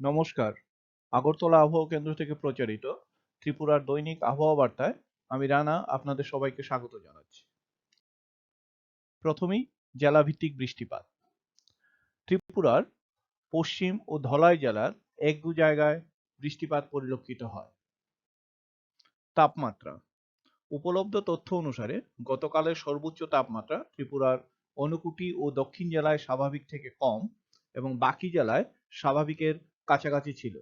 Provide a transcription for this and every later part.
নমস্কার। আগরতলা আবহাওয়া কেন্দ্র থেকে প্রচারিত ত্রিপুরার দৈনিক আবহাওয়া বার্তায় আমি রানা, আপনাদের সবাইকে স্বাগত জানাচ্ছি। প্রথমেই জেলাভিত্তিক বৃষ্টিপাত। ত্রিপুরার পশ্চিম ও ধলাই জেলার এক দু জায়গায় বৃষ্টিপাত পরিলক্ষিত হয়। তাপমাত্রা। উপলব্ধ তথ্য অনুসারে গতকালের সর্বোচ্চ তাপমাত্রা ত্রিপুরার অনুকুটি ও দক্ষিণ জেলায় স্বাভাবিক থেকে কম এবং বাকি জেলায় স্বাভাবিকের কাছাকাছি ছিল।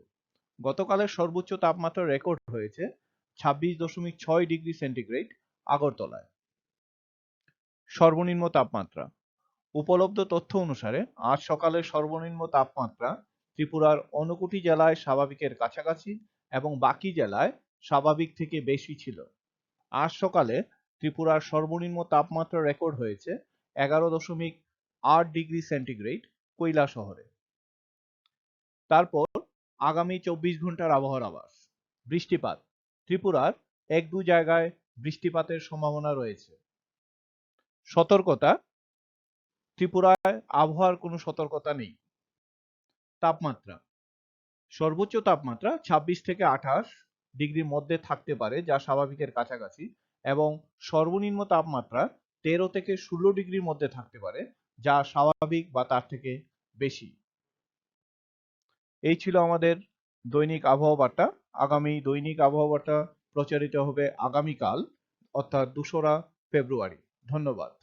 গতকালের সর্বোচ্চ তাপমাত্রা রেকর্ড হয়েছে ছাব্বিশ দশমিক ছয় ডিগ্রি সেন্টিগ্রেড আগরতলায়। সর্বনিম্ন তাপমাত্রা। উপলব্ধ তথ্য অনুসারে আজ সকালের সর্বনিম্ন তাপমাত্রা ত্রিপুরার অনুকুটি জেলায় স্বাভাবিকের কাছাকাছি এবং বাকি জেলায় স্বাভাবিক থেকে বেশি ছিল। আজ সকালে ত্রিপুরার সর্বনিম্ন তাপমাত্রা রেকর্ড হয়েছে এগারো দশমিক আট ডিগ্রি সেন্টিগ্রেড কৈলা শহরে তারপর আগামী চব্বিশ ঘণ্টার আবহাওয়ার আবাস বৃষ্টিপাত। ত্রিপুরার এক দু জায়গায় বৃষ্টিপাতের সম্ভাবনা রয়েছে। সতর্কতা। ত্রিপুরায় আবহাওয়ার কোনো সতর্কতা নেই। তাপমাত্রা। সর্বোচ্চ তাপমাত্রা ছাব্বিশ থেকে আঠাশ ডিগ্রির মধ্যে থাকতে পারে, যা স্বাভাবিকের কাছাকাছি এবং সর্বনিম্ন তাপমাত্রা তেরো থেকে ষোলো ডিগ্রির মধ্যে থাকতে পারে, যা স্বাভাবিক বা তার থেকে বেশি। এই ছিল আমাদের দৈনিক আবহাওয়া বার্তা আগামী দৈনিক আবহাওয়া বার্তা প্রচারিত হবে আগামীকাল, অর্থাৎ দুশোরা ফেব্রুয়ারি। ধন্যবাদ।